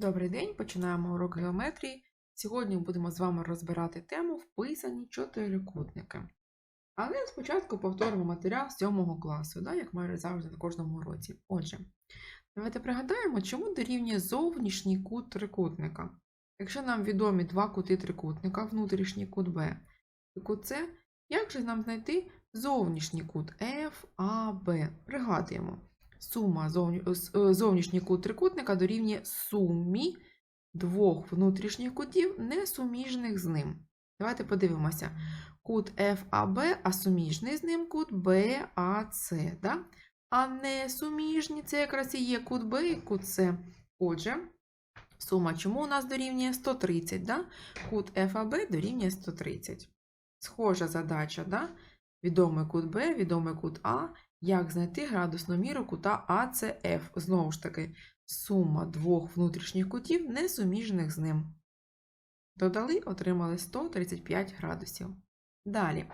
Добрий день, починаємо урок геометрії. Сьогодні будемо з вами розбирати тему вписані чотирикутники. Але спочатку повторимо матеріал 7 класу, да, як майже завжди на кожному уроці. Отже, давайте пригадаємо, чому дорівнює зовнішній кут трикутника. Якщо нам відомі два кути трикутника, внутрішній кут Б і кут С, як же нам знайти зовнішній кут F FAB? Пригадуємо сума е, зовнішній кут трикутника дорівнює сумі двох внутрішніх кутів, не суміжних з ним. Давайте подивимося. Кут FAB, а суміжний з ним кут BAC. Да? А не суміжні це якраз і є кут Б і кут С. Отже, сума чому у нас дорівнює 130? Да? Кут FAB дорівнює 130. Схожа задача, да? відомий кут Б, відомий кут А. Як знайти градусну міру кута АЦФ? Знову ж таки, сума двох внутрішніх кутів, не суміжних з ним. Додали, отримали 135 градусів. Далі.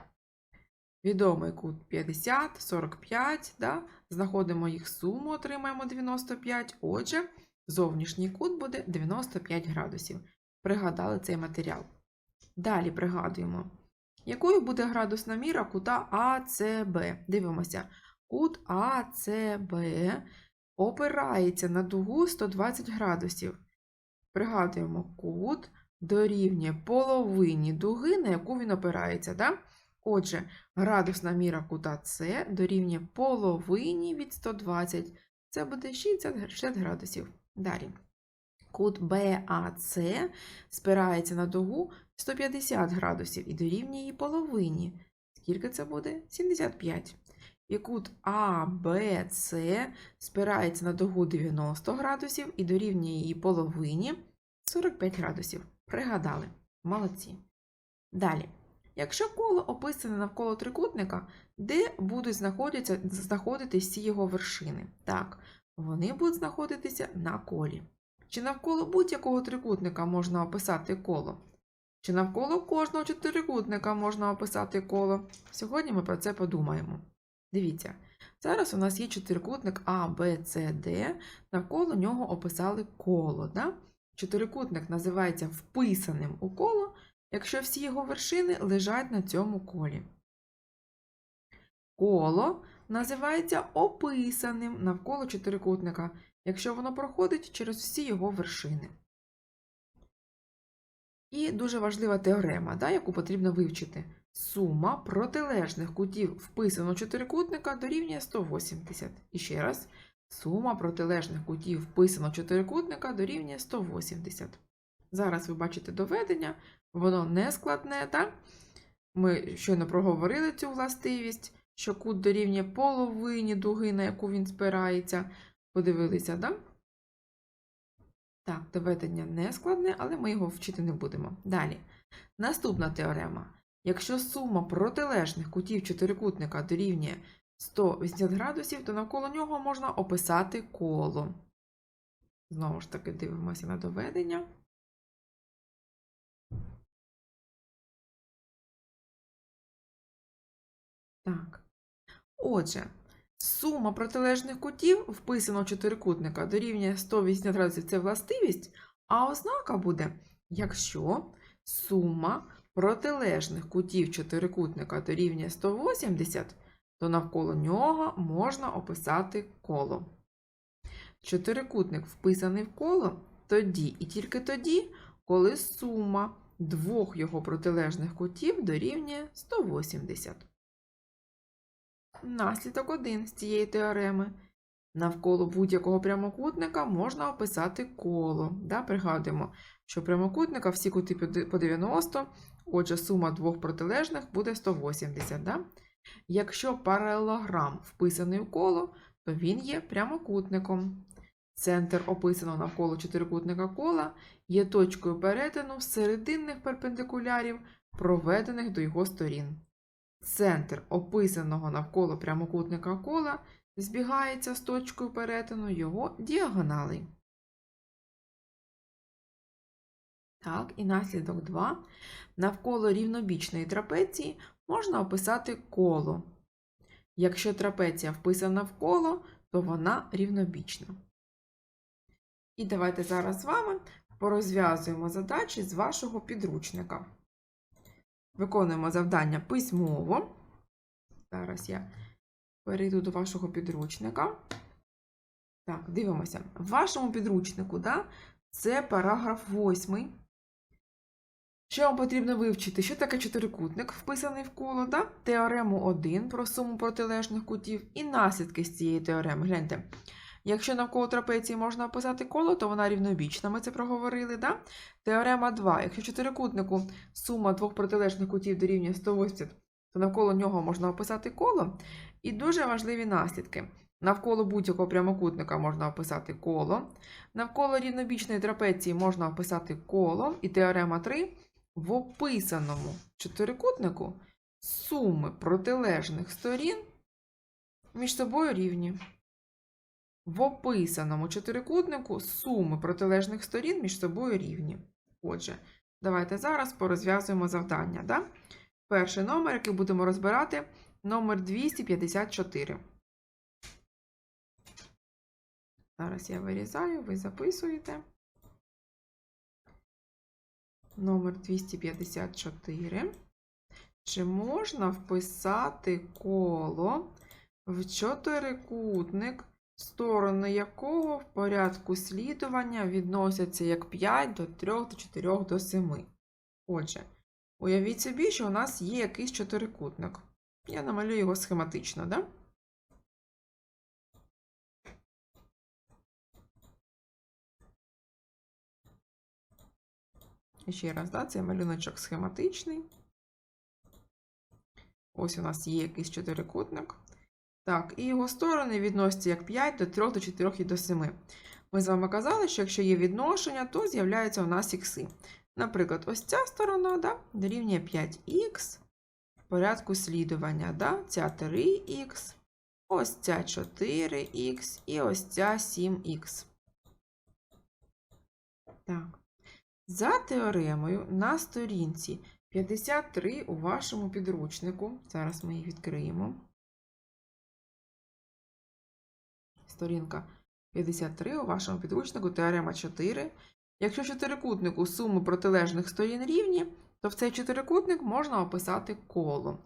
Відомий кут 50, 45, да? знаходимо їх суму, отримаємо 95. Отже, зовнішній кут буде 95 градусів. Пригадали цей матеріал. Далі пригадуємо. Якою буде градусна міра кута АЦБ? Дивимося. Кут АЦБ опирається на дугу 120 градусів. Пригадуємо, кут дорівнює половині дуги, на яку він опирається. Да? Отже, градусна міра кута С дорівнює половині від 120. Це буде 60 60 градусів. Далі. Кут БАЦ спирається на дугу 150 градусів і дорівнює її половині. Скільки це буде? 75. І кут АБЦ спирається на дугу 90 градусів і дорівнює її половині 45 градусів. Пригадали. Молодці. Далі. Якщо коло описане навколо трикутника, де будуть знаходитися, знаходитись всі його вершини? Так, вони будуть знаходитися на колі. Чи навколо будь-якого трикутника можна описати коло? Чи навколо кожного чотирикутника можна описати коло? Сьогодні ми про це подумаємо. Дивіться, зараз у нас є чотирикутник А, Б, С, Д, навколо нього описали коло. Да? Чотирикутник називається вписаним у коло, якщо всі його вершини лежать на цьому колі. Коло називається описаним навколо чотирикутника, якщо воно проходить через всі його вершини. І дуже важлива теорема, да, яку потрібно вивчити. Сума протилежних кутів вписаного чотирикутника дорівнює 180. І ще раз, сума протилежних кутів вписаного чотирикутника дорівнює 180. Зараз ви бачите доведення, воно не складне, так? Ми щойно проговорили цю властивість, що кут дорівнює половині дуги, на яку він спирається. Подивилися, так? Так, доведення не складне, але ми його вчити не будемо. Далі. Наступна теорема. Якщо сума протилежних кутів чотирикутника дорівнює 180 градусів, то навколо нього можна описати коло. Знову ж таки, дивимося на доведення. Так. Отже, сума протилежних кутів вписаного чотирикутника дорівнює 180 градусів це властивість, а ознака буде, якщо сума протилежних кутів чотирикутника дорівнює 180, то навколо нього можна описати коло. Чотирикутник вписаний в коло тоді і тільки тоді, коли сума двох його протилежних кутів дорівнює 180. Наслідок один з цієї теореми. Навколо будь-якого прямокутника можна описати коло. Да? Пригадуємо, що прямокутника всі кути по 90, отже, сума двох протилежних буде 180. Да? Якщо паралелограм вписаний у коло, то він є прямокутником. Центр описаного навколо чотирикутника кола є точкою перетину серединних перпендикулярів, проведених до його сторін. Центр описаного навколо прямокутника кола збігається з точкою перетину його діагоналей. Так, і наслідок 2. Навколо рівнобічної трапеції можна описати коло. Якщо трапеція вписана в коло, то вона рівнобічна. І давайте зараз з вами порозв'язуємо задачі з вашого підручника. Виконуємо завдання письмово. Зараз я перейду до вашого підручника. Так, дивимося. В вашому підручнику, да, це параграф 8. Що вам потрібно вивчити? Що таке чотирикутник, вписаний в коло, да? теорему 1 про суму протилежних кутів і наслідки з цієї теореми. Гляньте. Якщо навколо трапеції можна описати коло, то вона рівнобічна, ми це проговорили. Да? Теорема 2. Якщо чотирикутнику сума двох протилежних кутів дорівнює 180, то навколо нього можна описати коло. І дуже важливі наслідки. Навколо будь-якого прямокутника можна описати коло. Навколо рівнобічної трапеції можна описати коло. І теорема 3. В описаному чотирикутнику суми протилежних сторін між собою рівні. В описаному чотирикутнику суми протилежних сторін між собою рівні. Отже, давайте зараз порозв'язуємо завдання. Да? Перший номер, який будемо розбирати, номер 254. Зараз я вирізаю, ви записуєте. Номер 254. Чи можна вписати коло в чотирикутник, сторони якого в порядку слідування відносяться як 5 до 3 до 4 до 7? Отже, уявіть собі, що у нас є якийсь чотирикутник. Я намалюю його схематично, да? Ще раз, да, цей малюночок схематичний. Ось у нас є якийсь чотирикутник. Так, і його сторони відносяться як 5 до 3 до 4 і до 7. Ми з вами казали, що якщо є відношення, то з'являються у нас ікси. Наприклад, ось ця сторона да, дорівнює 5х в порядку слідування. Да, Ця 3х, ось ця 4х і ось ця 7х. Так. За теоремою на сторінці 53 у вашому підручнику. Зараз ми її відкриємо. Сторінка 53 у вашому підручнику теорема 4. Якщо чотирикутнику суми протилежних сторін рівні, то в цей чотирикутник можна описати коло.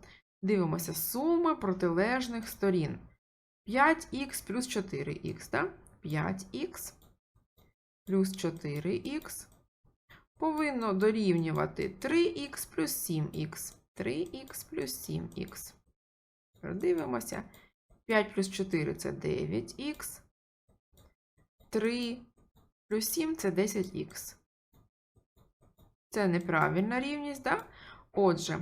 Дивимося суми протилежних сторін. 5х плюс 4х. Да? 5х плюс 4х повинно дорівнювати 3х плюс 7х. 3х плюс 7х. Дивимося. 5 плюс 4 це 9х. 3 плюс 7 це 10х. Це неправильна рівність, так? Отже,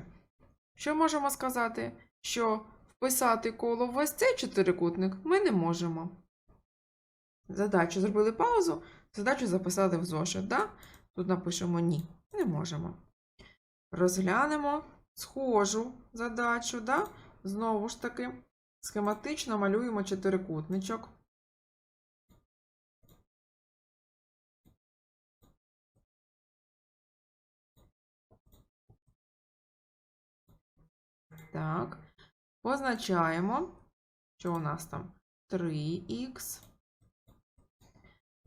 що можемо сказати? Що вписати коло в ось цей чотирикутник ми не можемо. Задачу зробили паузу, задачу записали в зошит, так? Тут напишемо ні, не можемо. Розглянемо схожу задачу, да? знову ж таки, схематично малюємо чотирикутничок. Так, позначаємо, що у нас там 3х,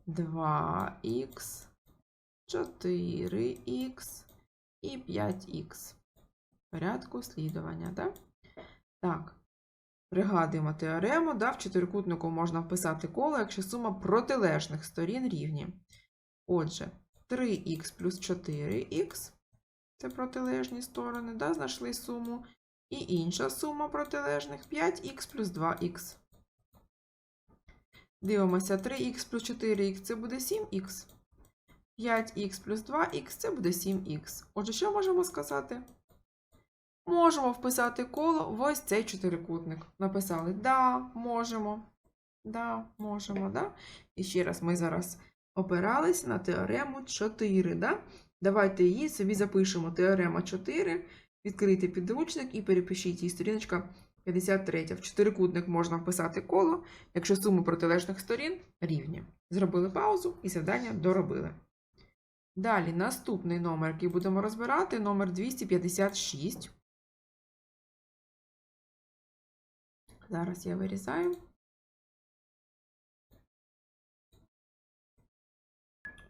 2х, 4х і 5х. Порядку слідування, так? Так. Пригадуємо теорему, да, в чотирикутнику можна вписати коло, якщо сума протилежних сторін рівні. Отже, 3х плюс 4х це протилежні сторони, да, знайшли суму. І інша сума протилежних 5х плюс 2х. Дивимося, 3х плюс 4х це буде 7х. 5х плюс 2х це буде 7х. Отже, що можемо сказати? Можемо вписати коло в ось цей чотирикутник. Написали да, можемо. Да, можемо, да? І ще раз ми зараз опиралися на теорему 4. Да? Давайте її собі запишемо. Теорема 4. Відкрийте підручник і перепишіть її сторіночка 53. В чотирикутник можна вписати коло, якщо суми протилежних сторін рівні. Зробили паузу і завдання доробили. Далі наступний номер, який будемо розбирати, номер 256. Зараз я вирізаю.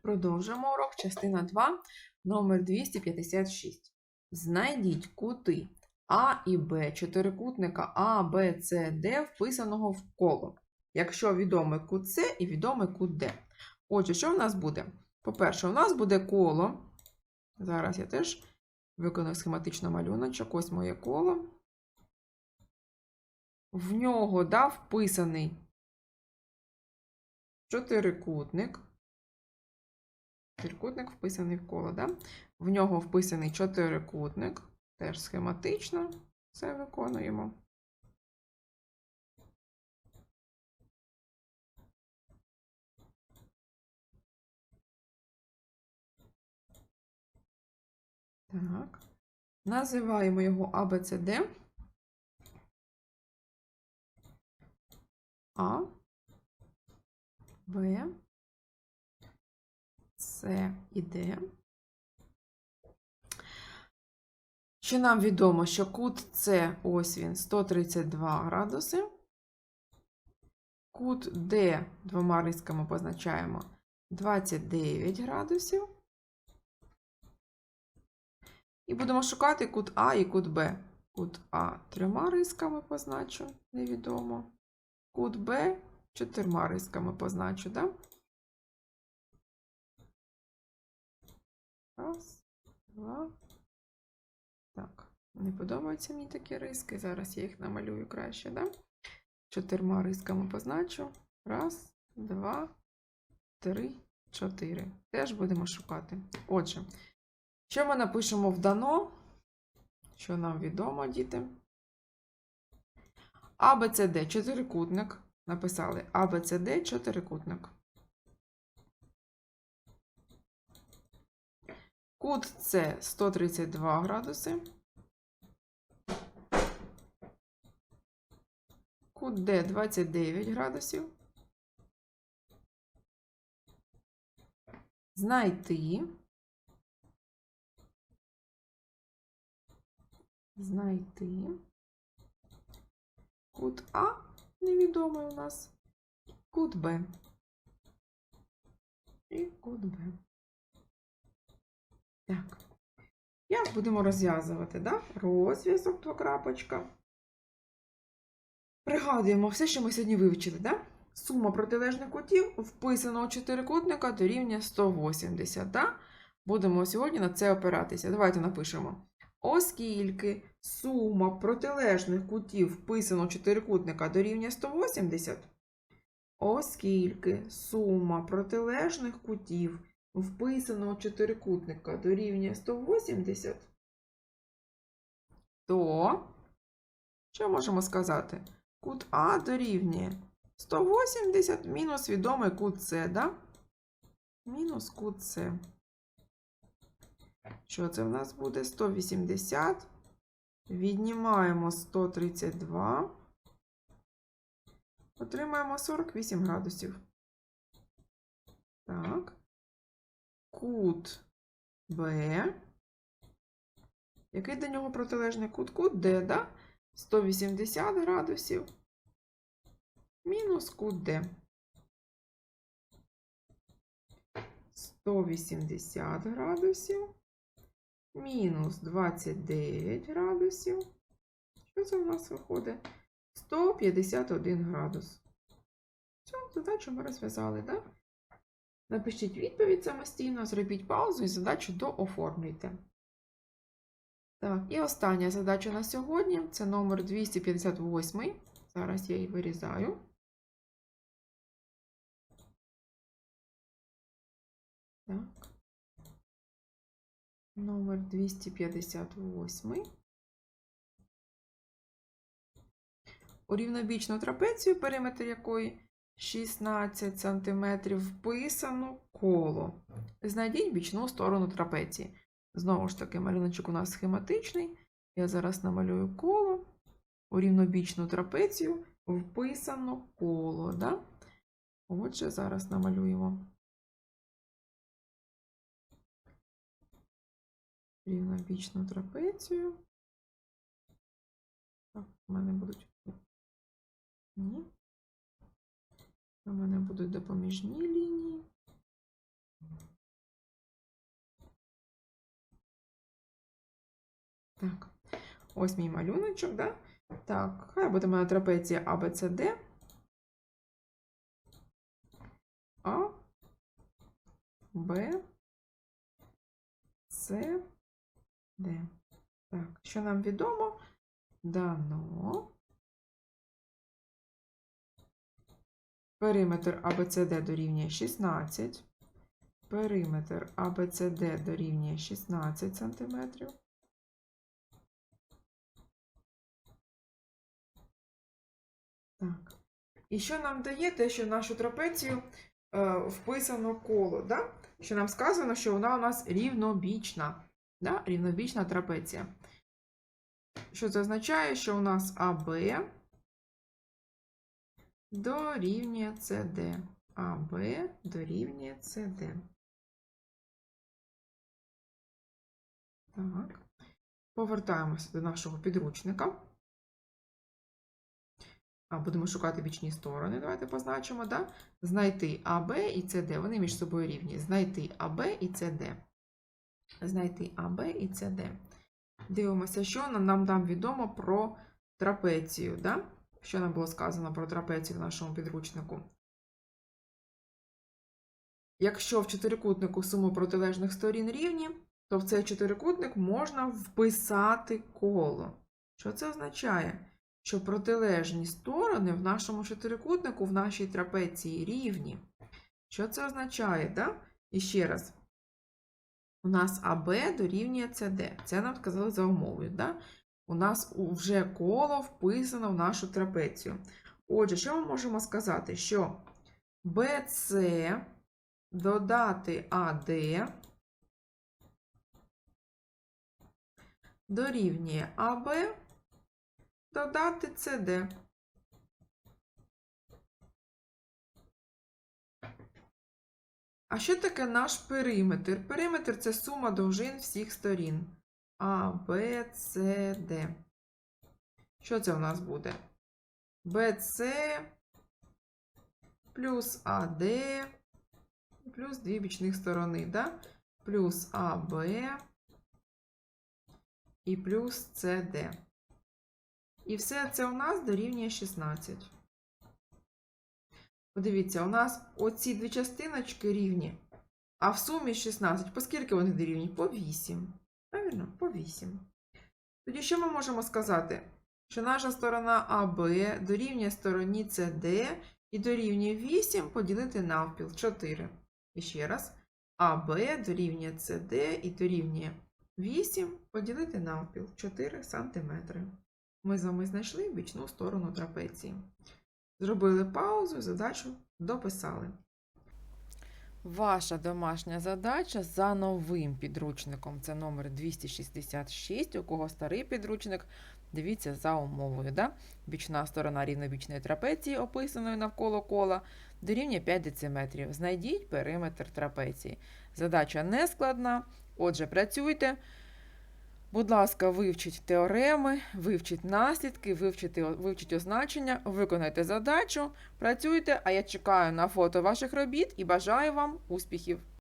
Продовжуємо урок, частина 2, номер 256. Знайдіть кути А і Б чотирикутника А, Б, С, Д, вписаного в коло, якщо відомий кут С і відомий кут Д. Отже, що в нас буде? По-перше, у нас буде коло. Зараз я теж виконую схематично малюночок. Ось моє коло. В нього да, вписаний чотирикутник. Чотирикутник вписаний в коло, да? В нього вписаний чотирикутник. Теж схематично це виконуємо. Так. Називаємо його ABCD. А, Б, С і Д. Що нам відомо, що кут С, ось він, 132 градуси. Кут Д двома рисками позначаємо 29 градусів. І будемо шукати кут А і кут Б. Кут А трьома рисками позначу, невідомо. Кут Б чотирма рисками позначу, да? Раз, два. Так, не подобаються мені такі риски. Зараз я їх намалюю краще, да? Чотирма рисками позначу. Раз, два, три, чотири. Теж будемо шукати. Отже, що ми напишемо в дано? Що нам відомо, діти? ABCD чотирикутник. Написали ABCD чотирикутник. Кут С 132 градуси. Кут Д 29 градусів. Знайти. Знайти. Кут А невідомий у нас. Кут Б. І кут Б. Так. Як будемо розв'язувати, да? Розв'язок двокрапочка. Пригадуємо все, що ми сьогодні вивчили, да? Сума протилежних кутів вписаного чотирикутника дорівнює 180, да? Будемо сьогодні на це опиратися. Давайте напишемо. Оскільки сума протилежних кутів вписаного чотирикутника дорівнює 180, оскільки сума протилежних кутів вписаного чотирикутника дорівнює 180, то що можемо сказати? Кут А дорівнює 180 мінус відомий кут С, да? Мінус кут С. Що це в нас буде? 180. Віднімаємо 132. Отримаємо 48 градусів. Так. Кут Б. Який до нього протилежний кут? Кут Д, да? 180 градусів. Мінус кут Д. 180 градусів. Мінус 29 градусів. Що це в нас виходить? 151 градус. Цю задачу ми розв'язали, так? Напишіть відповідь самостійно, зробіть паузу і задачу дооформлюйте. Так, і остання задача на сьогодні це номер 258. Зараз я її вирізаю. Номер 258. У рівнобічну трапецію, периметр якої 16 см, вписано коло. Знайдіть бічну сторону трапеції. Знову ж таки, малюночок у нас схематичний. Я зараз намалюю коло. У рівнобічну трапецію вписано коло. Да? Отже, зараз намалюємо. лівобічну трапецію. Так, у мене будуть. Ні. У мене будуть допоміжні лінії. Так, ось мій малюночок, да? Так, хай буде моя трапеція АБЦД. А, Б, С. Д. Так, що нам відомо? Дано. Периметр ABCD дорівнює 16. Периметр ABCD дорівнює 16 см. Так. І що нам дає те, що в нашу трапецію е, вписано коло, да? що нам сказано, що вона у нас рівнобічна. Да? Рівнобічна трапеція. Що це означає, що у нас АБ дорівнює СД. АБ дорівнює СД. Так. Повертаємося до нашого підручника. А, будемо шукати бічні сторони. Давайте позначимо, да? Знайти АБ і СД. Вони між собою рівні. Знайти АБ і СД. Знайти АБ і СД. Дивимося, що нам, там відомо про трапецію. Да? Що нам було сказано про трапецію в нашому підручнику? Якщо в чотирикутнику суми протилежних сторін рівні, то в цей чотирикутник можна вписати коло. Що це означає? Що протилежні сторони в нашому чотирикутнику, в нашій трапеції рівні. Що це означає? Да? І ще раз. У нас АБ дорівнює СД. Це нам сказали за умовою. Да? У нас вже коло вписано в нашу трапецію. Отже, що ми можемо сказати? Що BC додати АД дорівнює АБ додати СД. А що таке наш периметр? Периметр це сума довжин всіх сторін. А, Б, С, Д. Що це у нас буде? БС плюс АД плюс дві бічних сторони, да? плюс АБ і плюс СД. І все це у нас дорівнює 16. Подивіться, у нас оці дві частиночки рівні, а в сумі 16. По скільки вони дорівні? По 8. Правильно? По 8. Тоді що ми можемо сказати? Що наша сторона АБ дорівнює стороні СД і дорівнює 8 поділити навпіл 4. І ще раз. АБ дорівнює СД і дорівнює 8 поділити навпіл 4 см. Ми з вами знайшли бічну сторону трапеції. Зробили паузу, задачу дописали. Ваша домашня задача за новим підручником. Це номер 266. У кого старий підручник, дивіться за умовою. Да? Бічна сторона рівнобічної трапеції, описаної навколо кола, дорівнює 5 дециметрів. Знайдіть периметр трапеції. Задача не складна. Отже, працюйте. Будь ласка, вивчіть теореми, вивчіть наслідки, вивчіть, вивчіть означення, виконайте задачу, працюйте, а я чекаю на фото ваших робіт і бажаю вам успіхів!